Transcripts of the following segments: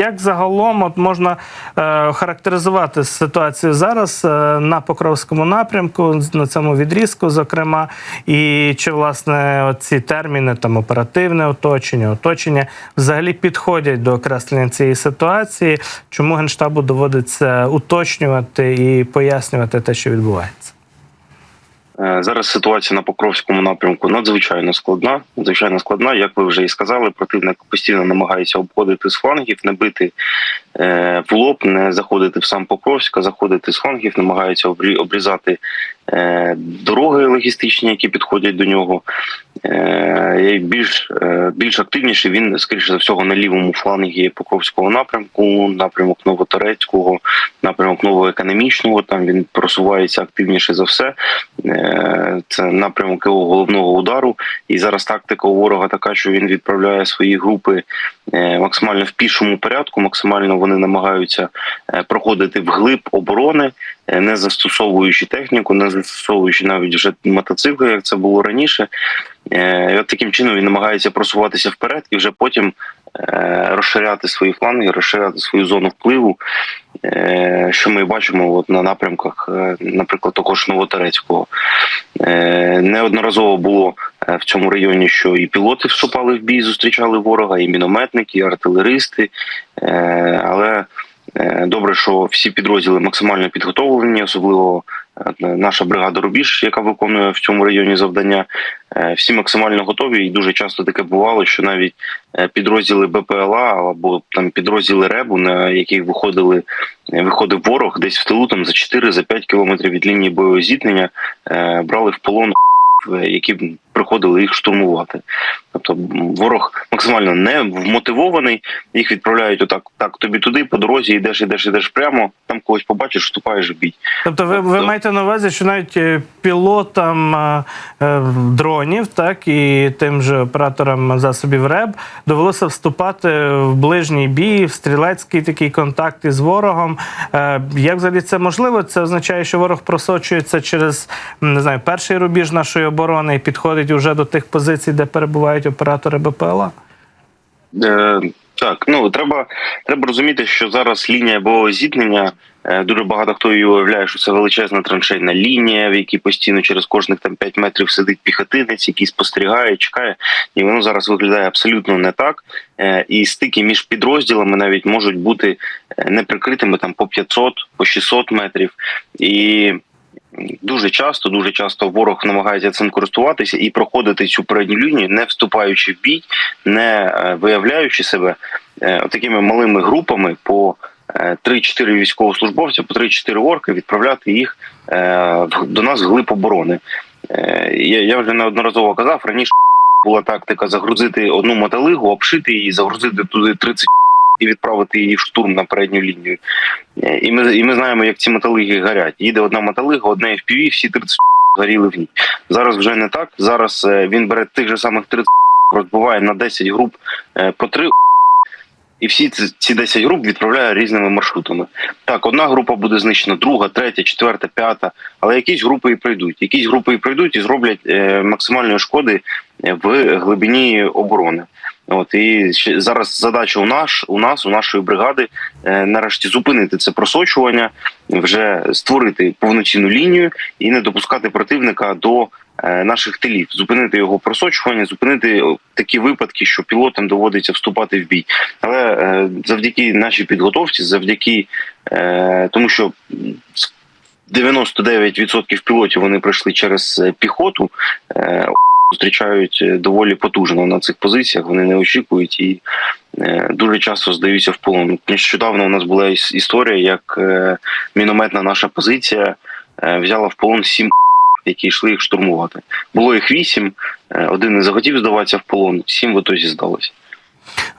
Як загалом от можна е, характеризувати ситуацію зараз е, на Покровському напрямку, на цьому відрізку, зокрема, і чи власне ці терміни там оперативне оточення, оточення взагалі підходять до окреслення цієї ситуації? Чому генштабу доводиться уточнювати і пояснювати те, що відбувається? Е, Зараз ситуація на Покровському напрямку надзвичайно складна. Надзвичайно складна, як ви вже і сказали, противник постійно намагається обходити з флангів, не бити е, в лоб, не заходити в сам Покровськ, а заходити з флангів, намагається обрі- обрізати дороги логістичні, які підходять до нього. Е, більш, е, більш активніше він, скоріше за всього, на лівому флангі Покровського напрямку, напрямок Новоторецького, напрямок новоекономічного. Там він просувається активніше за все. Е, Це напрямок його головного удару. І зараз тактика у ворога така, що він відправляє свої групи е, максимально в пішому порядку. Максимально вони намагаються е, проходити вглиб оборони, е, не застосовуючи техніку, не застосовуючи навіть вже мотоцикли, як це було раніше. Е, І от таким чином він намагається просуватися вперед і вже потім е, розширяти свої фланги, розширяти свою зону впливу. Е, Що ми бачимо от на напрямках, е, наприклад, також Новоторецького. Е, Неодноразово було е, в цьому районі, що і пілоти вступали в бій, зустрічали ворога, і мінометники, і артилеристи. Е, Але е, добре, що всі підрозділи максимально підготовлені, особливо е, наша бригада Рубіж, яка виконує в цьому районі завдання. Е, Всі максимально готові, і дуже часто таке бувало, що навіть е, підрозділи БПЛА або там підрозділи РЕБу, на яких виходили е, виходив ворог десь в тилу там за 4-5 кілометрів від лінії бойового зіткнення, е, брали в полон е, які приходили їх штурмувати. Тобто ворог максимально не вмотивований, їх відправляють отак, так тобі туди, по дорозі йдеш, йдеш, йдеш прямо, там когось побачиш, вступаєш в бій. Тобто, ви, ви Тобто- маєте на увазі, що навіть е, пілотам е, е, дронів, так і тим же операторам засобів РЕБ довелося вступати в ближній бій, в стрілецький такий контакт із ворогом. Е, Як взагалі це можливо? Це означає, що ворог просочується через не знаю, перший рубіж нашої оборони і підходить уже до тих позицій, де перебувають оператори БПЛА. Е, так, ну треба, треба розуміти, що зараз лінія бойового зіткнення. е, Дуже багато хто її уявляє, що це величезна траншейна лінія, в якій постійно через кожних там 5 метрів сидить піхотинець, який спостерігає, чекає, і воно зараз виглядає абсолютно не так. Е, І стики між підрозділами навіть можуть бути е, неприкритими там по 500, по 600 метрів. І Дуже часто, дуже часто ворог намагається цим користуватися і проходити цю передню лінію, не вступаючи в бій, не е, виявляючи себе е, такими малими групами по е, 3-4 військовослужбовця, по 3-4 орки, відправляти їх е, до нас в глиб оборони. Е, Я, вже неодноразово казав, раніше була тактика загрузити одну мотолигу, обшити її, загрузити туди 30 і відправити її в штурм на передню лінію. Е, І ми, і ми знаємо, як ці металиги горять. Їде одна металига, одне FPV, всі 30 горіли в ній. Зараз вже не так. Зараз е, він бере тих же самих 30 розбиває на 10 груп е, по 3 і всі ці- ці 10 груп відправляє різними маршрутами. Так, одна група буде знищена, друга, третя, четверта, п'ята, але якісь групи і пройдуть. Якісь групи і пройдуть і зроблять максимальної шкоди в глибині оборони. От і зараз задача у наш у нас, у нашої бригади, е, нарешті зупинити це просочування, вже створити повноцінну лінію і не допускати противника до е, наших тилів, зупинити його просочування, зупинити такі випадки, що пілотам доводиться вступати в бій. Але е, завдяки нашій підготовці, завдяки тому, що м, с- 99% пілотів вони пройшли через піхоту. Зустрічають е, доволі потужно на цих позиціях. Вони не очікують і е, дуже часто здаються в полон. Нещодавно у нас була історія, як е, мінометна наша позиція взяла в полон сім які йшли їх штурмувати. Було їх вісім. Один не захотів здаватися в полон, сім в отозі здалося.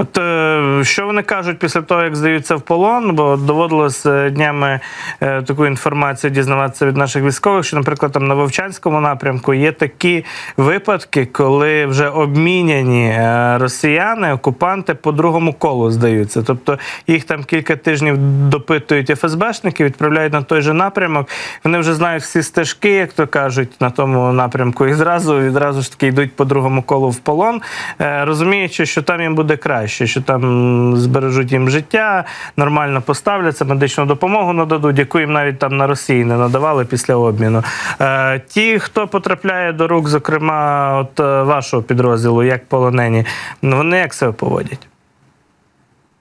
От е, що вони кажуть після того, як здаються в полон? Бо доводилось е, днями е, таку інформацію дізнаватися від наших військових, що, наприклад, там на Вовчанському напрямку є такі випадки, коли вже обміняні росіяни, окупанти по другому колу здаються. Тобто їх там кілька тижнів допитують ФСБшники, відправляють на той же напрямок. Вони вже знають всі стежки, як то кажуть, на тому напрямку, і зразу відразу ж таки йдуть по другому колу в полон, розуміючи, що там їм буде краще, що там збережуть їм життя, нормально поставляться, медичну допомогу нададуть, яку їм навіть там на Росії не надавали після обміну. Е, ті, хто потрапляє до рук, зокрема, от е, вашого підрозділу, як полонені, вони як себе поводять?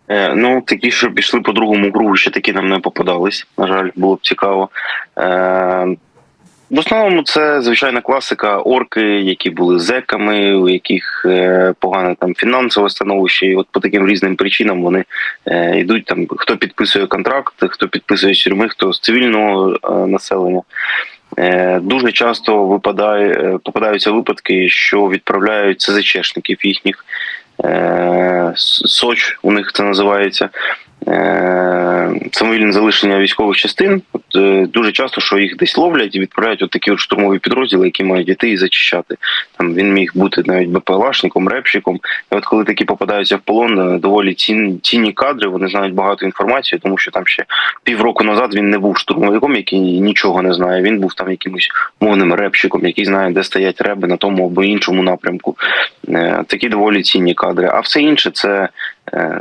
Е, Ну, такі, що пішли по другому кругу, ще такі нам не попадались. На жаль, було б цікаво. В основному це звичайна класика, орки, які були зеками, у яких е, погане там фінансове становище, і от по таким різним причинам вони е, йдуть там, хто підписує контракт, хто підписує тюрми, хто з цивільного е, населення. Дуже часто випадає, попадаються випадки, що відправляють ЦЗЧшників їхніх. Соч у них це називається. Самовільне залишення військових частин. Е, дуже часто, що їх десь ловлять і відправляють от такі от штурмові підрозділи, які мають йти і зачищати. Там він міг бути навіть БПЛАшником, репщиком. І от коли такі попадаються в полон, е, доволі цін, цінні кадри, вони знають багато інформації, тому що там ще півроку назад він не був штурмовиком, який нічого не знає. Він був там якимось мовним репщиком, який знає, де стоять реби на тому або іншому напрямку. Е, Такі доволі цінні кадри. А все інше це,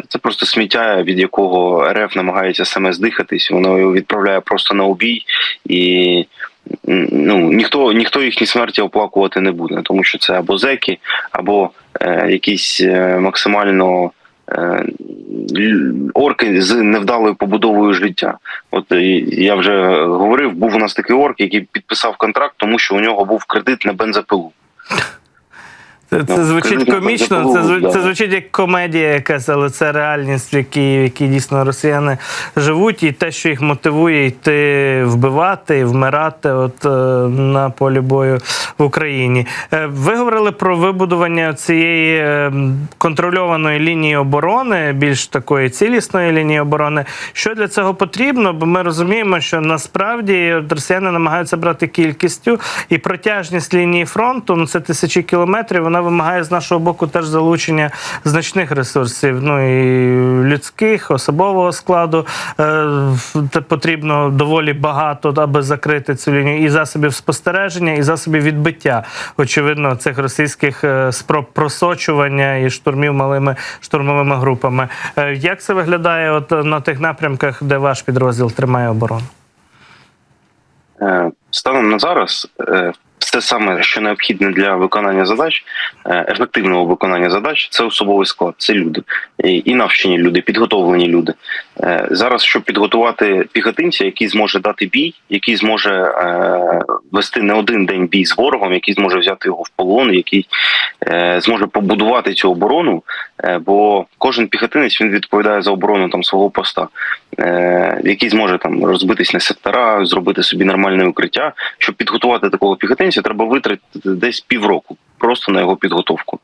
це просто сміття, від якого РФ намагається саме здихатись. Воно його відправляє просто на обій і. Ну, ніхто ніхто їхні смерті оплакувати не буде, тому що це або зеки, або е, якісь е, максимально е, орки з невдалою побудовою життя. От е, я вже говорив, був у нас такий орк, який підписав контракт, тому що у нього був кредит на бензопилу. Це, це Ну, звучить комічно, це, це звучить як комедія якась, але це реальність, в якій, в якій дійсно росіяни живуть, і те, що їх мотивує йти вбивати, вмирати от, е, на полі бою в Україні. Е, Ви говорили про вибудування цієї е, контрольованої лінії оборони, більш такої цілісної лінії оборони. Що для цього потрібно? Бо ми розуміємо, що насправді росіяни намагаються брати кількістю і протяжність лінії фронту, ну це тисячі кілометрів. Вона вимагає з нашого боку теж залучення значних ресурсів. Ну і людських, особового складу Е, потрібно доволі багато, аби закрити цю лінію, і засобів спостереження, і засобів відбиття. Очевидно, цих російських е, спроб просочування і штурмів малими штурмовими групами. Е, Як це виглядає от на тих напрямках, де ваш підрозділ тримає оборону? Станом на зараз все саме, що необхідне для виконання задач, е, ефективного виконання задач, це особовий склад, це люди і, і навчені люди, підготовлені люди. Е, Зараз, щоб підготувати піхотинця, який зможе дати бій, який зможе е, вести не один день бій з ворогом, який зможе взяти його в полон, який е, зможе побудувати цю оборону, бо кожен піхотинець він відповідає за оборону там свого поста, який зможе там розбитись на сектора, зробити собі нормальне укриття. Щоб підготувати такого піхотинця, треба витратити десь півроку просто на його підготовку.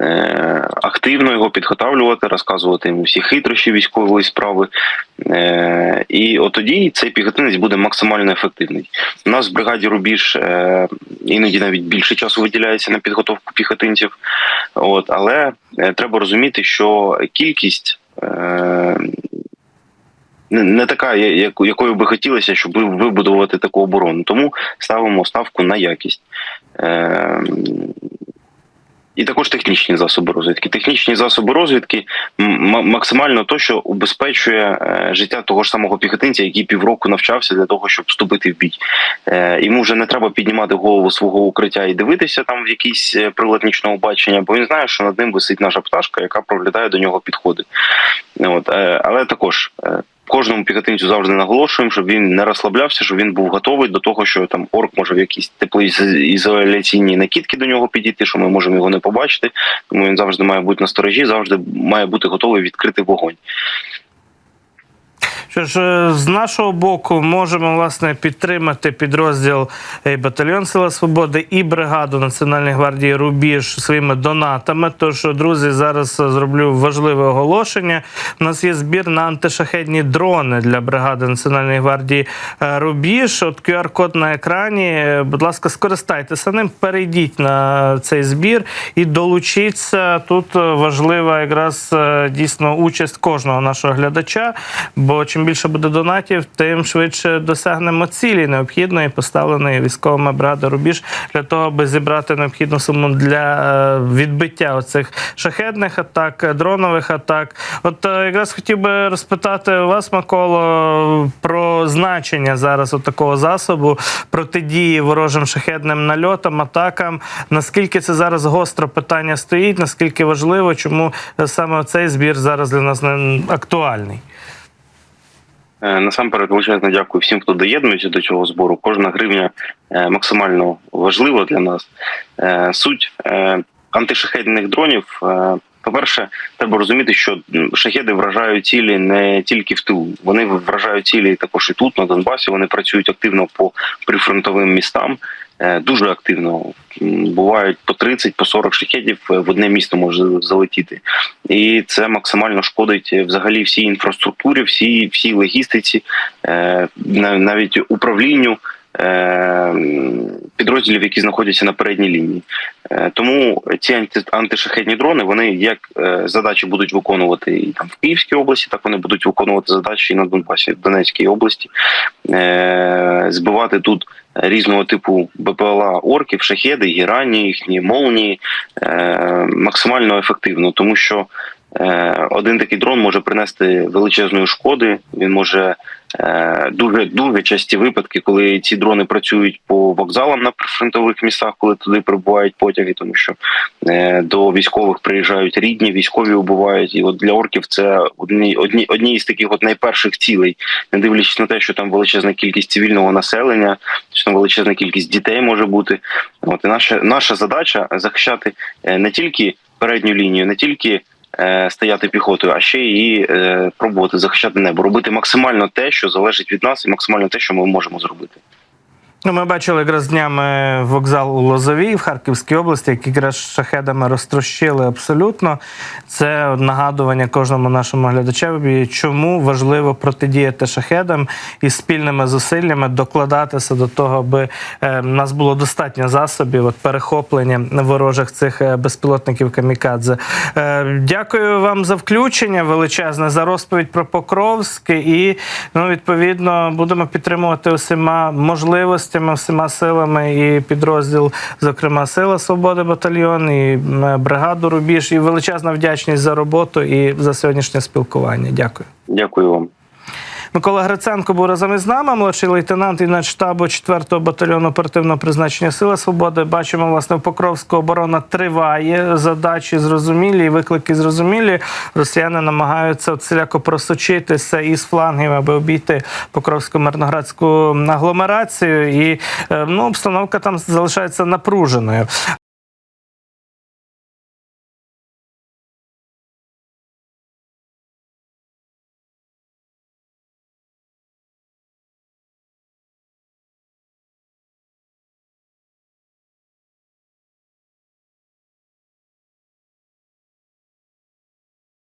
Е, активно його підготавлювати, розказувати йому всі хитрощі військової справи. Е, і от тоді цей піхотинець буде максимально ефективний. У нас в бригаді Рубіж е, іноді навіть більше часу виділяється на підготовку піхотинців. От, але треба розуміти, що кількість. Не, така, якою би хотілося, щоб ви- вибудувати таку оборону. Тому ставимо ставку на якість. І також технічні засоби розвідки. Технічні засоби розвідки максимально то, що убезпечує е, життя того ж самого піхотинця, який півроку навчався для того, щоб вступити в бій. Е, йому вже не треба піднімати голову свого укриття і дивитися там в якийсь е, прилад нічного бачення, бо він знає, що над ним висить наша пташка, яка проглядає до нього підходи. От, але також. Кожному піхотинцю завжди наголошуємо, щоб він не розслаблявся, щоб він був готовий до того, що там орк може в якісь теплоізоляційні накидки до нього підійти, що ми можемо його не побачити. Тому він завжди має бути на сторожі, завжди має бути готовий відкрити вогонь. Що ж, е, з нашого боку можемо власне підтримати підрозділ е, батальйон Сила Свободи і бригаду Національної гвардії Рубіж своїми донатами. Тож, друзі, зараз е, зроблю важливе оголошення. У нас є збір на антишахедні дрони для бригади Національної гвардії Рубіж. От QR-код на екрані. Будь ласка, скористайтеся ним, перейдіть на цей збір і долучіться. Тут важлива якраз дійсно участь кожного нашого глядача. Бо чим чим більше буде донатів, тим швидше досягнемо цілі необхідної поставленої військовими бригада Рубіж для того, аби зібрати необхідну суму для е, відбиття оцих шахедних атак, дронових атак. От е, якраз хотів би розпитати вас, Миколо, про значення зараз такого засобу протидії ворожим шахедним нальотам, атакам. Наскільки це зараз гостро питання стоїть? Наскільки важливо, чому е, саме цей збір зараз для нас не актуальний? Е, Насамперед величезно дякую всім, хто доєднується до цього збору. Кожна гривня е, максимально важлива для нас. Е, Суть антишахедних дронів. е, По-перше, треба розуміти, що шахеди вражають цілі не тільки в тилу. Вони вражають цілі також і тут, на Донбасі. Вони працюють активно по прифронтовим містам. Е, Дуже активно. Бувають по 30, по 40 шахедів е, в одне місто може залетіти, і це максимально шкодить е, взагалі всій інфраструктурі, всій всій логістиці, навіть управлінню підрозділів, які знаходяться на передній лінії. Е, Тому ці анти- антишахедні дрони вони як е, задачі будуть виконувати і там в Київській області, так вони будуть виконувати задачі і на Донбасі, в Донецькій області, Е, збивати тут різного типу БПЛА орків, шахеди, гірані, їхні молнії максимально ефективно, тому що один такий дрон може принести величезної шкоди. Він може е, дуже дуже часті випадки, коли ці дрони працюють по вокзалам на прифронтових містах, коли туди прибувають потяги, тому що е, до військових приїжджають рідні, військові убувають. І от для орків це одні, одні, одні із таких от найперших цілей, не дивлячись на те, що там величезна кількість цивільного населення, що величезна кількість дітей може бути. От і наша наша задача захищати е, не тільки передню лінію, не тільки е, стояти піхотою, а ще і е, пробувати захищати небо, робити максимально те, що залежить від нас, і максимально те, що ми можемо зробити. Ну, ми бачили якраз днями вокзал у Лозовій в Харківській області, який якраз шахедами розтрощили абсолютно. Це нагадування кожному нашому глядачеві, чому важливо протидіяти шахедам і спільними зусиллями докладатися до того, аби е, нас було достатньо засобів от, перехоплення ворожих цих е, безпілотників камікадзе. Е, дякую вам за включення величезне, за розповідь про Покровськ. І ну, відповідно будемо підтримувати усіма можливостями, всіма силами і підрозділ, зокрема Сила Свободи батальйон, і бригаду Рубіж, і величезна вдячність за роботу і за сьогоднішнє спілкування. Дякую. Дякую вам. Микола Гриценко був разом із нами, молодший лейтенант і начштабу 4-го батальйону оперативного призначення Сила Свободи. Бачимо, власне, в Покровську оборона триває. Задачі зрозумілі, виклики зрозумілі. Росіяни намагаються всіляко просочитися із флангів, аби обійти Покровську мирноградську агломерацію. І е, ну, обстановка там залишається напруженою.